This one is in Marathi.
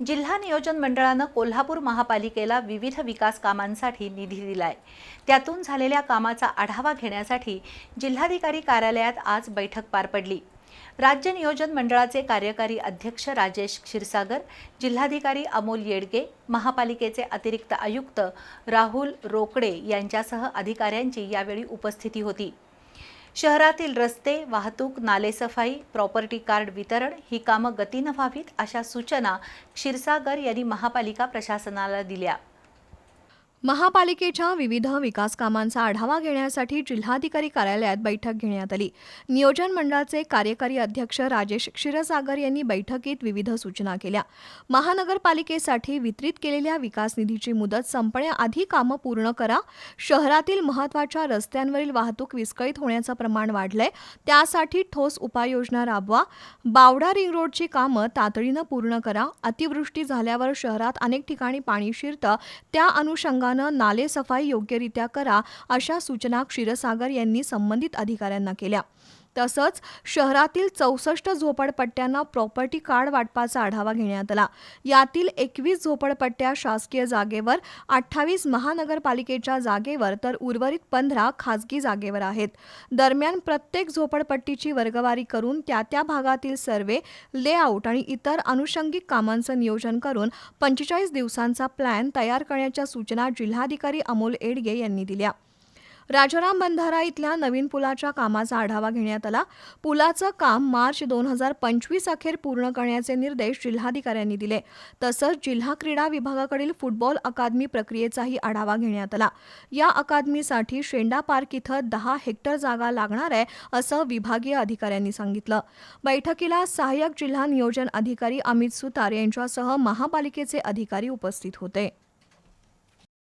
जिल्हा नियोजन मंडळानं कोल्हापूर महापालिकेला विविध विकास कामांसाठी निधी दिलाय. त्यातून झालेल्या कामाचा आढावा घेण्यासाठी जिल्हाधिकारी कार्यालयात आज बैठक पार पडली. राज्य नियोजन मंडळाचे कार्यकारी अध्यक्ष राजेश क्षीरसागर जिल्हाधिकारी अमोल येडगे महापालिकेचे अतिरिक्त आयुक्त राहुल रोकडे यांच्यासह अधिकाऱ्यांची यावेळी उपस्थिती होती. शहरातील रस्ते वाहतूक नालेसफाई प्रॉपर्टी कार्ड वितरण ही कामं गतीनं व्हावीत अशा सूचना क्षीरसागर यांनी महापालिका प्रशासनाला दिल्या. महापालिकेच्या विविध विकास कामांचा आढावा घेण्यासाठी जिल्हाधिकारी कार्यालयात बैठक घेण्यात आली. नियोजन मंडळाचे कार्यकारी अध्यक्ष राजेश क्षीरसागर यांनी बैठकीत विविध सूचना केल्या. महानगरपालिकेसाठी वितरित केलेल्या विकास निधीची मुदत संपण्याआधी कामं पूर्ण करा. शहरातील महत्त्वाच्या रस्त्यांवरील वाहतूक विस्कळीत होण्याचं प्रमाण वाढलंय. त्यासाठी ठोस उपाययोजना राबवा. बावडा रिंग रोडची कामं तातडीनं पूर्ण करा. अतिवृष्टी झाल्यावर शहरात अनेक ठिकाणी पाणी शिरतं. त्या अनुषंगानं नाले सफाई योग्यरित्या करा अशा सूचना क्षीरसागर यांनी संबंधित अधिकाऱ्यांना केल्या. तसंच शहरातील चौसष्ट झोपडपट्ट्यांना प्रॉपर्टी कार्ड वाटपाचा आढावा घेण्यात आला. यातील एकवीस झोपडपट्ट्या शासकीय जागेवर अठ्ठावीस महानगरपालिकेच्या जागेवर तर उर्वरित पंधरा खासगी जागेवर आहेत. दरम्यान प्रत्येक झोपडपट्टीची वर्गवारी करून त्या त्या भागातील सर्वे लेआउट आणि इतर अनुषंगिक कामांचं नियोजन करून पंचेचाळीस दिवसांचा प्लॅन तयार करण्याच्या सूचना जिल्हाधिकारी अमोल एडगे यांनी दिल्या. राजाराम बंधारा इथल्या नवीन पुलाच्या कामाचा आढावा घेण्यात आला. पुलाचं काम मार्च दोन हजार पंचवीस अखेर पूर्ण करण्याचे निर्देश जिल्हाधिकाऱ्यांनी दिले. तसंच जिल्हा क्रीडा विभागाकडील फुटबॉल अकादमी प्रक्रियेचाही आढावा घेण्यात आला. या अकादमीसाठी शेंडा पार्क इथं दहा हेक्टर जागा लागणार आहे असं विभागीय अधिकाऱ्यांनी सांगितलं. बैठकीला सहाय्यक जिल्हा नियोजन अधिकारी अमित सुतार यांच्यासह महापालिकेचे अधिकारी उपस्थित होते.